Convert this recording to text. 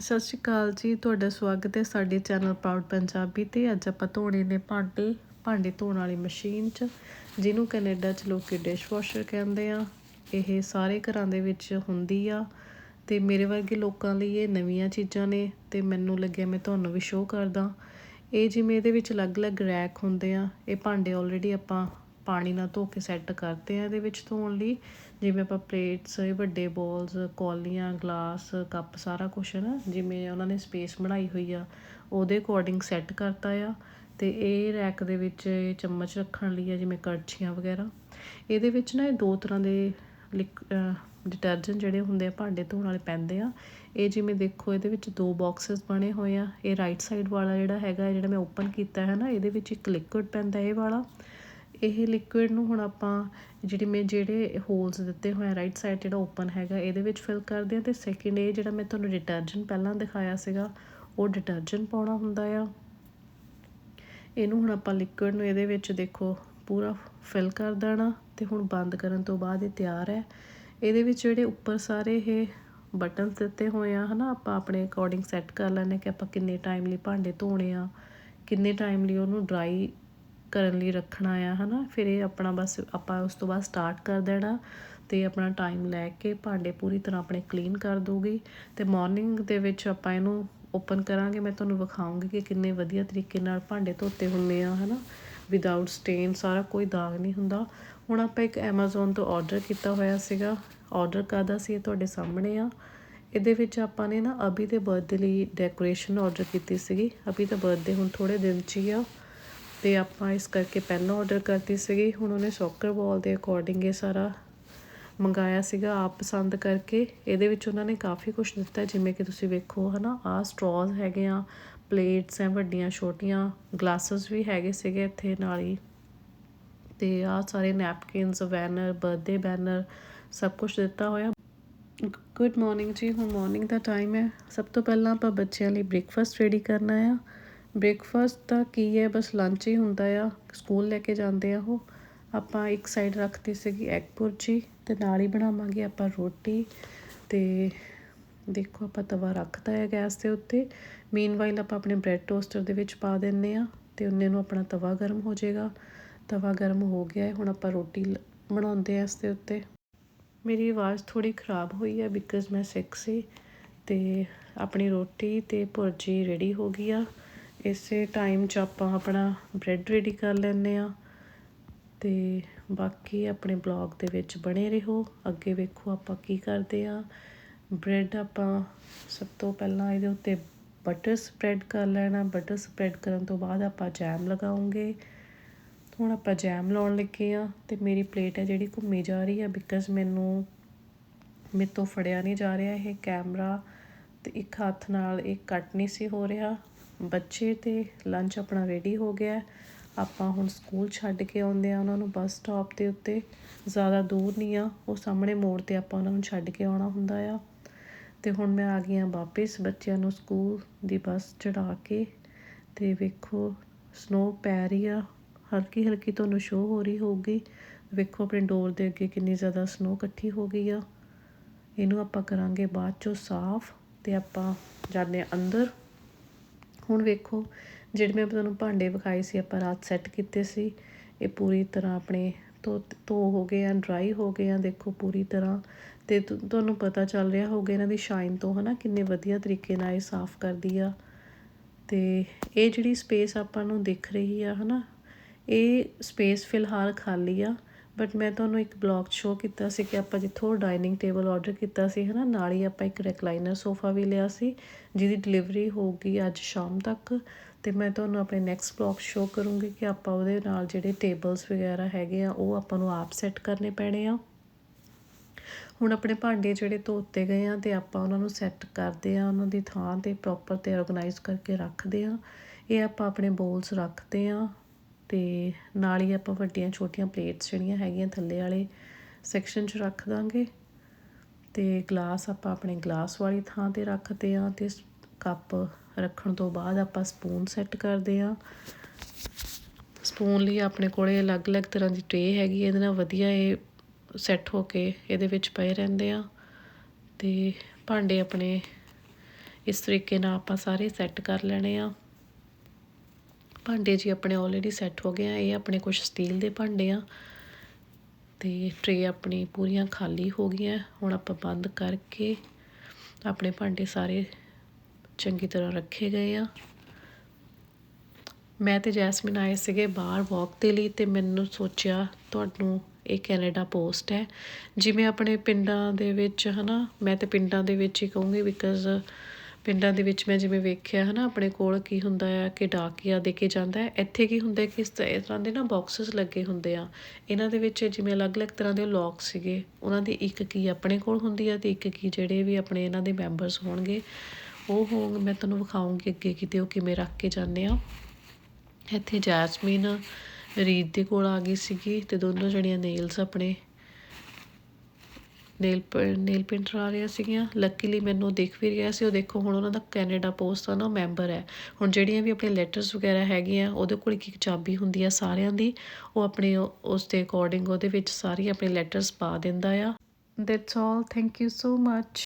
ਸਤਿ ਸ਼੍ਰੀ ਅਕਾਲ ਜੀ, ਤੁਹਾਡਾ ਸਵਾਗਤ ਹੈ ਸਾਡੇ ਚੈਨਲ ਪ੍ਰਾਊਡ ਪੰਜਾਬੀ ਤੇ। ਅੱਜ ਆਪਾਂ ਧੋਣੇ ਨੇ ਭਾਂਡੇ ਭਾਂਡੇ ਧੋਣ ਵਾਲੀ ਮਸ਼ੀਨ 'ਚ, ਜਿਹਨੂੰ ਕੈਨੇਡਾ 'ਚ ਲੋਕੀ ਡਿਸ਼ਵਾਸ਼ਰ ਕਹਿੰਦੇ ਆ। ਇਹ ਸਾਰੇ ਘਰਾਂ ਦੇ ਵਿੱਚ ਹੁੰਦੀ ਆ ਤੇ ਮੇਰੇ ਵਰਗੇ ਲੋਕਾਂ ਲਈ ਇਹ ਨਵੀਆਂ ਚੀਜ਼ਾਂ ਨੇ ਤੇ ਮੈਨੂੰ ਲੱਗਿਆ ਮੈਂ ਤੁਹਾਨੂੰ ਵੀ ਸ਼ੋਅ ਕਰਦਾ। ਇਹ ਜਿਵੇਂ ਇਹਦੇ ਵਿੱਚ ਅਲੱਗ-ਅਲੱਗ ਰੈਕ ਹੁੰਦੇ ਆ, ਇਹ ਭਾਂਡੇ ਆਲਰੇਡੀ ਆਪਾਂ ਪਾਣੀ ਨਾਲ ਧੋ ਕੇ ਸੈੱਟ ਕਰਦੇ ਆ ਇਹਦੇ ਵਿੱਚ ਧੋਣ ਲਈ ਜਿਵੇਂ ਆਪਾਂ ਪਲੇਟਸ ਵੱਡੇ ਬੋਲਸ ਕੌਲੀਆਂ ਗਲਾਸ ਕੱਪ ਸਾਰਾ ਕੁਝ ਹੈ ਨਾ, ਜਿਵੇਂ ਉਹਨਾਂ ਨੇ ਸਪੇਸ ਬਣਾਈ ਹੋਈ ਆ, ਉਹਦੇ ਅਕੋਰਡਿੰਗ ਸੈੱਟ ਕਰਤਾ ਆ ਤੇ ਇਹ ਰੈਕ ਦੇ ਵਿੱਚ ਚਮਚ ਰੱਖਣ ਲਈ ਆ, ਜਿਵੇਂ ਕੜਛੀਆਂ ਵਗੈਰਾ। ਇਹਦੇ ਵਿੱਚ ਨਾ ਇਹ ਦੋ ਤਰ੍ਹਾਂ ਦੇ ਡਿਟਰਜੈਂਟ ਜਿਹੜੇ ਹੁੰਦੇ ਆ, ਭਾਂਡੇ ਧੋਣ ਵਾਲੇ ਪੈਂਦੇ ਆ। ਇਹ ਜਿਵੇਂ ਦੇਖੋ, ਇਹਦੇ ਵਿੱਚ ਦੋ ਬਾਕਸਸ ਬਣੇ ਹੋਏ ਆ। ਇਹ ਰਾਈਟ ਸਾਈਡ ਵਾਲਾ ਜਿਹੜਾ ਹੈਗਾ, ਜਿਹੜਾ ਮੈਂ ਓਪਨ ਕੀਤਾ ਹੈ ਨਾ, ਇਹਦੇ ਵਿੱਚ ਇੱਕ ਲਿਕੁਇਡ ਪੈਂਦਾ ਇਹ ਵਾਲਾ। ਇਹ ਲਿਕੁਇਡ ਨੂੰ ਹੁਣ ਆਪਾਂ ਜਿਹੜੀ ਮੈਂ ਜਿਹੜੇ ਹੋਲਸ ਦਿੱਤੇ ਹੋਏ ਆ ਰਾਈਟ ਸਾਈਡ ਜਿਹੜਾ ਓਪਨ ਹੈਗਾ, ਇਹਦੇ ਵਿੱਚ ਫਿਲ ਕਰਦੇ ਆ ਤੇ ਸੈਕਿੰਡ ਇਹ ਜਿਹੜਾ ਮੈਂ ਤੁਹਾਨੂੰ ਡਿਟਰਜੈਂਟ ਪਹਿਲਾਂ ਦਿਖਾਇਆ ਸੀਗਾ, ਉਹ ਡਿਟਰਜੈਂਟ ਪਾਉਣਾ ਹੁੰਦਾ ਆ। ਇਹਨੂੰ ਹੁਣ ਆਪਾਂ ਲਿਕੁਇਡ ਨੂੰ ਇਹਦੇ ਵਿੱਚ ਦੇਖੋ, ਪੂਰਾ ਫਿਲ ਕਰ ਦੇਣਾ ਤੇ ਹੁਣ ਬੰਦ ਕਰਨ ਤੋਂ ਬਾਅਦ ਇਹ ਤਿਆਰ ਹੈ। ਇਹਦੇ ਵਿੱਚ ਜਿਹੜੇ ਉੱਪਰ ਸਾਰੇ ਇਹ ਬਟਨਸ ਦਿੱਤੇ ਹੋਏ ਆ, ਹਨਾ, ਆਪਾਂ ਆਪਣੇ ਅਕੋਰਡਿੰਗ ਸੈੱਟ ਕਰ ਲੈਣੇ ਕਿ ਆਪਾਂ ਕਿੰਨੇ ਟਾਈਮ ਲਈ ਭਾਂਡੇ ਧੋਣੇ ਆ, ਕਿੰਨੇ ਟਾਈਮ ਲਈ ਉਹਨੂੰ ਡਰਾਈ ਕਰਨ ਲਈ ਰੱਖਣਾ ਆ, ਹਨਾ? ਫਿਰ ਇਹ ਆਪਣਾ ਬਸ ਆਪਾਂ ਉਸ ਤੋਂ ਬਾਅਦ ਸਟਾਰਟ ਕਰ ਦੇਣਾ ਤੇ ਆਪਣਾ ਟਾਈਮ ਲੈ ਕੇ ਭਾਂਡੇ ਪੂਰੀ ਤਰ੍ਹਾਂ ਆਪਣੇ ਕਲੀਨ ਕਰ ਦੋਗੇ ਤੇ ਮਾਰਨਿੰਗ ਦੇ ਵਿੱਚ ਆਪਾਂ ਇਹਨੂੰ ਓਪਨ ਕਰਾਂਗੇ। ਮੈਂ ਤੁਹਾਨੂੰ ਵਿਖਾਉਂਗੀ ਕਿ ਕਿੰਨੇ ਵਧੀਆ ਤਰੀਕੇ ਨਾਲ ਭਾਂਡੇ ਧੋਤੇ ਹੁੰਦੇ ਆ, ਹਨਾ? ਵਿਦਆਊਟ ਸਟੇਨ ਸਾਰਾ ਕੋਈ ਦਾਗ ਨਹੀਂ ਹੁੰਦਾ। ਹੁਣ ਆਪਾਂ ਇੱਕ Amazon ਤੋਂ ਆਰਡਰ ਕੀਤਾ ਹੋਇਆ ਸੀਗਾ। ਆਰਡਰ ਕਰਦਾ ਸੀ ਇਹ ਤੁਹਾਡੇ ਸਾਹਮਣੇ ਆ। ਇਹਦੇ ਵਿੱਚ ਆਪਾਂ ਨੇ ਨਾ ਅਭੀ ਦੇ ਬਰਥਡੇ ਲਈ ਡੈਕੋਰੇਸ਼ਨ ਆਰਡਰ ਕੀਤੀ ਸੀਗੀ। ਅਭੀ ਦਾ ਬਰਥਡੇ ਹੁਣ ਥੋੜੇ ਦਿਨ ਚ ਹੀ ਆ। ਤੇ ਆਪਾਂ ਇਸ ਕਰਕੇ ਪਹਿਲਾਂ ਆਰਡਰ ਕਰਤੀ ਸੀਗੀ। ਹੁਣ ਉਹਨੇ ਸੌਕਰ ਬਾਲ ਦੇ ਅਕੋਰਡਿੰਗ ਇਹ ਸਾਰਾ ਮੰਗਾਇਆ ਸੀਗਾ ਆਪ ਪਸੰਦ ਕਰਕੇ। ਇਹਦੇ ਵਿੱਚ ਉਹਨਾਂ ਨੇ ਕਾਫੀ ਕੁਝ ਦਿੱਤਾ, ਜਿਵੇਂ ਕਿ ਤੁਸੀਂ ਵੇਖੋ, ਹਨਾ ਆ ਸਟ੍ਰੋਜ਼ ਹੈਗੇ ਆ ਪਲੇਟਸ ਐ, ਵੱਡੀਆਂ, ਛੋਟੀਆਂ ਗਲਾਸਸ ਵੀ ਹੈਗੇ ਸੀਗੇ ਇੱਥੇ ਨਾਲ ਹੀ। ਤੇ ਆ ਸਾਰੇ ਨੈਪਕਿਨਸ ਬੈਨਰ ਬਰਥਡੇ ਬੈਨਰ ਸਭ ਕੁਝ ਦਿੱਤਾ ਹੋਇਆ। ਗੁੱਡ ਮਾਰਨਿੰਗ ਜੀ, ਹੁਣ ਮਾਰਨਿੰਗ ਦਾ ਟਾਈਮ ਹੈ। ਸਭ ਤੋਂ ਪਹਿਲਾਂ ਆਪਾਂ ਬੱਚਿਆਂ ਲਈ ਬ੍ਰੇਕਫਾਸਟ ਰੈਡੀ ਕਰਨਾ ਆ। ਬ੍ਰੇਕਫਾਸਟ ਤਾਂ ਕੀ ਹੈ? ਬਸ ਲੰਚ ਹੀ ਹੁੰਦਾ ਆ। ਸਕੂਲ ਲੈ ਕੇ ਜਾਂਦੇ ਆ ਉਹ। ਆਪਾਂ ਇੱਕ ਸਾਈਡ ਰੱਖਤੀ ਸੀਗੀ ਐਗ ਪੁਰਜੀ ਤੇ ਨਾਲ ਹੀ ਬਣਾਵਾਂਗੇ ਆਪਾਂ ਰੋਟੀ ਤੇ ਦੇਖੋ ਆਪਾਂ ਤਵਾ ਰੱਖਤਾ ਹੈ ਗੈਸ ਦੇ ਉੱਤੇ। ਮੀਨਵਾਈਲ ਆਪਾਂ ਆਪਣੇ ਬ੍ਰੈਡ ਟੋਸਟਰ ਦੇ ਵਿੱਚ ਪਾ ਦਿੰਨੇ ਆ ਤੇ ਉਹਨੇ ਨੂੰ ਆਪਣਾ ਤਵਾ ਗਰਮ ਹੋ ਜਾਏਗਾ। ਤਵਾ ਗਰਮ ਹੋ ਗਿਆ ਹੈ। ਹੁਣ ਆਪਾਂ ਰੋਟੀ ਬਣਾਉਂਦੇ ਆ ਇਸ ਦੇ ਉੱਤੇ। ਮੇਰੀ ਆਵਾਜ਼ ਥੋੜੀ ਖਰਾਬ ਹੋਈ ਹੈ ਬਿਕਾਜ਼ ਮੈਂ ਸਿੱਖ ਸੀ ਤੇ ਆਪਣੀ ਰੋਟੀ ਤੇ ਭੁਰਜੀ ਰੈਡੀ ਹੋ ਗਈ ਆ। ਇਸੇ ਟਾਈਮ 'ਚ ਆਪਾਂ ਆਪਣਾ ਬ੍ਰੈਡ ਰੈਡੀ ਕਰ ਲੈਂਦੇ ਆ ਤੇ ਬਾਕੀ ਆਪਣੇ ਬਲੌਗ ਦੇ ਵਿੱਚ ਬਣੇ ਰਹੋ। ਅੱਗੇ ਵੇਖੋ ਆਪਾਂ ਕੀ ਕਰਦੇ ਆ ਬ੍ਰੈਡ ਆਪਾਂ ਸਭ ਤੋਂ ਪਹਿਲਾਂ ਇਹਦੇ ਉੱਤੇ ਬਟਰ ਸਪਰੈਡ ਕਰ ਲੈਣਾ। ਬਟਰ ਸਪਰੈਡ ਕਰਨ ਤੋਂ ਬਾਅਦ ਆਪਾਂ ਜੈਮ ਲਗਾਉਂਗੇ। ਹੁਣ ਆਪਾਂ ਜੈਮ ਲਾਉਣ ਲੱਗੇ ਆ ਤੇ ਮੇਰੀ ਪਲੇਟ ਹੈ ਜਿਹੜੀ ਘੁੰਮੀ ਜਾ ਰਹੀ ਆ ਬਿਕਾਜ਼ ਮੈਨੂੰ ਮੇਰੇ ਤੋਂ ਫੜਿਆ ਨਹੀਂ ਜਾ ਰਿਹਾ ਇਹ ਕੈਮਰਾ ਤੇ ਇੱਕ ਹੱਥ ਨਾਲ ਇਹ ਕੱਟ ਨਹੀਂ ਸੀ ਹੋ ਰਿਹਾ। ਬੱਚੇ ਤੇ ਲੰਚ ਆਪਣਾ ਰੈਡੀ ਹੋ ਗਿਆ ਆਪਾਂ ਹੁਣ ਸਕੂਲ ਛੱਡ ਕੇ ਆਉਂਦੇ ਆ ਉਹਨਾਂ ਨੂੰ ਬੱਸ ਸਟਾਪ ਦੇ ਉੱਤੇ ਜ਼ਿਆਦਾ ਦੂਰ ਨਹੀਂ ਆ। ਉਹ ਸਾਹਮਣੇ ਮੋੜ ਤੇ ਆਪਾਂ ਉਹਨਾਂ ਨੂੰ ਛੱਡ ਕੇ ਆਉਣਾ ਹੁੰਦਾ ਆ। ਤੇ ਹੁਣ ਮੈਂ ਆ ਗਈ ਆ ਵਾਪਿਸ ਬੱਚਿਆਂ ਨੂੰ ਸਕੂਲ ਦੀ ਬੱਸ ਚੜਾ ਕੇ। ਤੇ ਵੇਖੋ ਸਨੋ ਪੈ ਰਹੀ ਆ। ਹਲਕੀ ਹਲਕੀ ਤੁਹਾਨੂੰ ਸ਼ੋ ਹੋ ਰਹੀ ਹੋਊਗੀ। ਵੇਖੋ ਆਪਣੇ ਡੋਰ ਦੇ ਅੱਗੇ ਕਿੰਨੀ ਜ਼ਿਆਦਾ ਸਨੋ ਇਕੱਠੀ ਹੋ ਗਈ ਆ। ਇਹਨੂੰ ਆਪਾਂ ਕਰਾਂਗੇ ਬਾਅਦ ਚੋਂ ਸਾਫ਼ ਤੇ ਆਪਾਂ ਜਾਂਦੇ ਅੰਦਰ। ਹੁਣ ਵੇਖੋ, ਜਿਹੜੇ ਮੈਂ ਤੁਹਾਨੂੰ ਭਾਂਡੇ ਵਿਖਾਏ ਸੀ, ਆਪਾਂ ਰਾਤ ਸੈੱਟ ਕੀਤੇ ਸੀ, ਇਹ ਪੂਰੀ ਤਰ੍ਹਾਂ ਆਪਣੇ ਧੋ ਧੋ ਹੋ ਗਏ ਆ ਡਰਾਈ ਹੋ ਗਏ ਆ, ਦੇਖੋ ਪੂਰੀ ਤਰ੍ਹਾਂ। ਤੇ ਤੁਹਾਨੂੰ ਪਤਾ ਚੱਲ ਰਿਹਾ ਹੋਊਗਾ ਇਹਨਾਂ ਦੀ ਸ਼ਾਈਨ ਤੋਂ, ਹਨਾ, ਕਿੰਨੇ ਵਧੀਆ ਤਰੀਕੇ ਨਾਲ ਇਹ ਸਾਫ਼ ਕਰਦੀ ਆ। ਤੇ ਇਹ ਜਿਹੜੀ ਸਪੇਸ ਆਪਾਂ ਨੂੰ ਦਿਖ ਰਹੀ ਆ, ਹਨਾ, ਇਹ ਸਪੇਸ ਫਿਲਹਾਲ ਖਾਲੀ ਆ। ਬਟ ਮੈਂ ਤੁਹਾਨੂੰ ਇੱਕ ਬਲੌਗ ਸ਼ੋ ਕੀਤਾ ਸੀ ਕਿ ਆਪਾਂ ਜਿੱਥੋਂ ਡਾਈਨਿੰਗ ਟੇਬਲ ਆਰਡਰ ਕੀਤਾ ਸੀ ਹੈ ਨਾ ਨਾਲ ਹੀ ਆਪਾਂ ਇੱਕ ਰੈਕਲਾਈਨਰ ਸੋਫਾ ਵੀ ਲਿਆ ਸੀ, ਜਿਹਦੀ ਡਿਲੀਵਰੀ ਹੋਊਗੀ ਅੱਜ ਸ਼ਾਮ ਤੱਕ। ਤੇ ਮੈਂ ਤੁਹਾਨੂੰ ਆਪਣੇ ਨੈਕਸਟ ਬਲੌਗ ਸ਼ੋ ਕਰੂੰਗੀ ਕਿ ਆਪਾਂ ਉਹਦੇ ਨਾਲ ਜਿਹੜੇ ਟੇਬਲਸ ਵਗੈਰਾ ਹੈਗੇ ਆ, ਉਹ ਆਪਾਂ ਨੂੰ ਆਪ ਸੈੱਟ ਕਰਨੇ ਪੈਣੇ ਆ। ਹੁਣ ਆਪਣੇ ਭਾਂਡੇ ਜਿਹੜੇ ਧੋਤੇ ਗਏ ਆ ਤੇ ਆਪਾਂ ਉਹਨਾਂ ਨੂੰ ਸੈੱਟ ਕਰਦੇ ਆ, ਉਹਨਾਂ ਦੀ ਥਾਂ ਤੇ ਪ੍ਰੋਪਰ ਤੇ ਆਰਗੇਨਾਈਜ਼ ਕਰਕੇ ਰੱਖਦੇ ਆ। ਇਹ ਆਪਾਂ ਆਪਣੇ ਬੋਲਸ ਰੱਖਦੇ ਆ। ਅਤੇ ਨਾਲ ਹੀ ਆਪਾਂ ਵੱਡੀਆਂ ਛੋਟੀਆਂ ਪਲੇਟਸ ਜਿਹੜੀਆਂ ਹੈਗੀਆਂ ਥੱਲੇ ਵਾਲੇ ਸੈਕਸ਼ਨ 'ਚ ਰੱਖ ਦਾਂਗੇ। ਅਤੇ ਗਲਾਸ ਆਪਾਂ ਆਪਣੇ ਗਲਾਸ ਵਾਲੀ ਥਾਂ ਤੇ ਰੱਖਦੇ ਹਾਂ ਅਤੇ ਕੱਪ ਰੱਖਣ ਤੋਂ ਬਾਅਦ ਆਪਾਂ ਸਪੂਨ ਸੈੱਟ ਕਰਦੇ ਹਾਂ। ਸਪੂਨ ਲਈ ਆਪਣੇ ਕੋਲੇ ਅਲੱਗ-ਅਲੱਗ ਤਰ੍ਹਾਂ ਦੀ ਟ੍ਰੇ ਹੈਗੀ ਇਹਦੇ ਨਾਲ ਵਧੀਆ ਇਹ ਸੈੱਟ ਹੋ ਕੇ ਇਹਦੇ ਵਿੱਚ ਪਏ ਰਹਿੰਦੇ ਆ ਤੇ ਭਾਂਡੇ ਆਪਣੇ ਇਸ ਤਰੀਕੇ ਨਾਲ ਆਪਾਂ ਸਾਰੇ ਸੈੱਟ ਕਰ ਲੈਣੇ ਆ ਭਾਂਡੇ ਜੀ ਆਪਣੇ ਆਲਰੇਡੀ ਸੈੱਟ ਹੋ ਗਏ ਆ, ਇਹ ਆਪਣੇ ਕੁਝ ਸਟੀਲ ਦੇ ਭਾਂਡੇ ਆ। ਤੇ ਟਰੇ ਆਪਣੀ ਪੂਰੀਆਂ ਖਾਲੀ ਹੋ ਗਈਆਂ, ਹੁਣ ਆਪਾਂ ਬੰਦ ਕਰਕੇ ਆਪਣੇ ਭਾਂਡੇ ਸਾਰੇ ਚੰਗੀ ਤਰ੍ਹਾਂ ਰੱਖੇ ਗਏ ਆ। ਮੈਂ ਤੇ ਜੈਸਮੀਨ ਆਏ ਸੀਗੇ ਬਾਹਰ ਵਾਕ ਦੇ ਲਈ ਤੇ ਮੈਨੂੰ ਸੋਚਿਆ ਤੁਹਾਨੂੰ ਇਹ ਕੈਨੇਡਾ ਪੋਸਟ ਹੈ। ਜਿਵੇਂ ਆਪਣੇ ਪਿੰਡਾਂ ਦੇ ਵਿੱਚ ਹਨਾ, ਮੈਂ ਤੇ ਪਿੰਡਾਂ ਦੇ ਵਿੱਚ ਹੀ ਕਹੂੰਗੀ ਬਿਕਾਜ਼ ਪਿੰਡਾਂ ਦੇ ਵਿੱਚ ਮੈਂ ਜਿਵੇਂ ਵੇਖਿਆ ਹੈ ਨਾ ਆਪਣੇ ਕੋਲ ਕੀ ਹੁੰਦਾ ਆ, ਕਿ ਡਾਕੀਆ ਦੇ ਕੇ ਜਾਂਦਾ ਹੈ। ਇੱਥੇ ਕੀ ਹੁੰਦਾ ਕਿ ਇਸ ਇਸ ਤਰ੍ਹਾਂ ਦੇ ਨਾ ਬਾਕਸਸ ਲੱਗੇ ਹੁੰਦੇ ਆ। ਇਹਨਾਂ ਦੇ ਵਿੱਚ ਜਿਵੇਂ ਅਲੱਗ-ਅਲੱਗ ਤਰ੍ਹਾਂ ਦੇ ਲੌਕ ਸੀਗੇ। ਉਹਨਾਂ ਦੀ ਇੱਕ ਕੀ ਆਪਣੇ ਕੋਲ ਹੁੰਦੀ ਆ ਤੇ ਇੱਕ ਕੀ ਜਿਹੜੇ ਵੀ ਆਪਣੇ ਇਹਨਾਂ ਦੇ ਮੈਂਬਰਸ ਹੋਣਗੇ। ਉਹ ਹੋਣ ਮੈਂ ਤੁਹਾਨੂੰ ਵਿਖਾਉਂਗੀ ਅੱਗੇ ਕਿਤੇ ਉਹ ਕਿਵੇਂ ਰੱਖ ਕੇ ਜਾਂਦੇ ਆ। ਇੱਥੇ ਜੈਸਮੀਨ, ਰੀਤ ਦੇ ਕੋਲ ਆ ਗਈ ਸੀਗੀ ਤੇ ਦੋਨੋਂ ਜਣੀਆਂ ਨੇਲਸ ਆਪਣੇ ਨੇਲ ਨੇਲ ਪੇਂਟਰ ਆ ਰਹੀਆਂ ਸੀਗੀਆਂ। ਲੱਕੀਲੀ ਮੈਨੂੰ ਦੇਖ ਵੀ ਰਿਹਾ ਸੀ। ਉਹ ਦੇਖੋ, ਹੁਣ ਉਹਨਾਂ ਦਾ ਕੈਨੇਡਾ ਪੋਸਟ ਦਾ ਨਾ ਮੈਂਬਰ ਹੈ। ਹੁਣ ਜਿਹੜੀਆਂ ਵੀ ਆਪਣੇ ਲੈਟਰਸ ਵਗੈਰਾ ਹੈਗੀਆਂ, ਉਹਦੇ ਕੋਲ ਇੱਕ ਇੱਕ ਚਾਬੀ ਹੁੰਦੀ ਆ ਸਾਰਿਆਂ ਦੀ। ਉਹ ਆਪਣੇ ਉਸ ਦੇ ਅਕੋਰਡਿੰਗ ਉਹਦੇ ਵਿੱਚ ਸਾਰੀ ਆਪਣੇ ਲੈਟਰਸ ਪਾ ਦਿੰਦਾ ਆ। That's all thank you so much